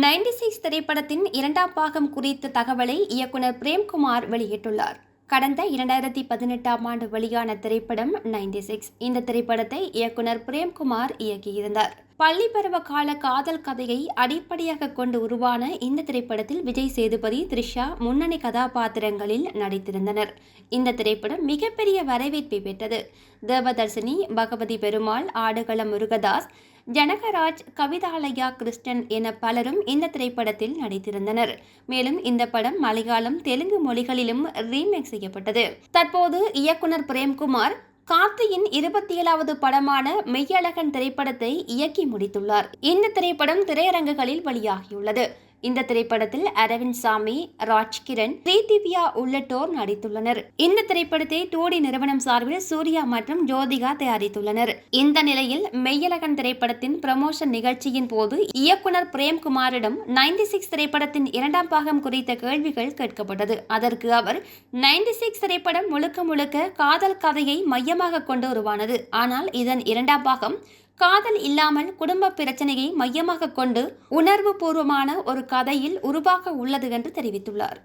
Ninety six திரைப்படத்தின் இரண்டாம் பாகம் குறித்த தகவலை இயக்குனர் பிரேம்குமார் வெளியிட்டுள்ளார். கடந்த இரண்டாயிரத்தி பதினெட்டாம் ஆண்டு வெளியான திரைப்படம் நைன்டி சிக்ஸ். இந்த திரைப்படத்தை இயக்குனர் பிரேம்குமார் இயக்கியிருந்தார். பள்ளி பருவ கால காதல் கதையை அடிப்படையாக கொண்டு உருவான இந்த திரைப்படத்தில் விஜய் சேதுபதி த்ரிஷா முன்னணி கதாபாத்திரங்களில் நடித்திருந்தனர். இந்த திரைப்படம் மிகப்பெரிய வரவேற்பை பெற்றது. தேவதர்சினி பகவதி பெருமாள் ஆடுகள முருகதாஸ் ஜனகராஜ் கவிதாலயா கிறிஸ்டன் என பலரும் இந்த திரைப்படத்தில் நடித்திருந்தனர். மேலும் இந்த படம் மலையாளம் தெலுங்கு மொழிகளிலும் ரீமேக் செய்யப்பட்டது. தற்போது இயக்குனர் பிரேம்குமார் கார்த்தியின் இருபத்தி ஏழாவது படமான மெய்யழகன் திரைப்படத்தை இயக்கி முடித்துள்ளார். இந்த திரைப்படம் திரையரங்குகளில் வெளியாகியுள்ளது. இந்த திரைப்படத்தில் அரவிந்த் சாமி ராஜ்கிரண் ஸ்ரீதிவ்யா உள்ளிட்டோர் நடித்துள்ளனர். இந்த திரைப்படத்தை டோடி நிறுவனம் சார்பில் சூர்யா மற்றும் ஜோதிகா தயாரித்துள்ளனர். இந்த நிலையில் மெய்யழகன் திரைப்படத்தின் ப்ரமோஷன் நிகழ்ச்சியின் போது இயக்குனர் பிரேம்குமாரிடம் நைன்டி சிக்ஸ் திரைப்படத்தின் இரண்டாம் பாகம் குறித்த கேள்விகள் கேட்கப்பட்டது. அதற்கு அவர் நைன்டி சிக்ஸ் திரைப்படம் முழுக்க முழுக்க காதல் கதையை மையமாக கொண்டு உருவானது. ஆனால் இதன் இரண்டாம் பாகம் காதல் இல்லாமல் குடும்ப பிரச்சனையை மையமாக கொண்டு உணர்வு பூர்வமான ஒரு கதையில் உருவாக உள்ளது என்று தெரிவித்துள்ளார்.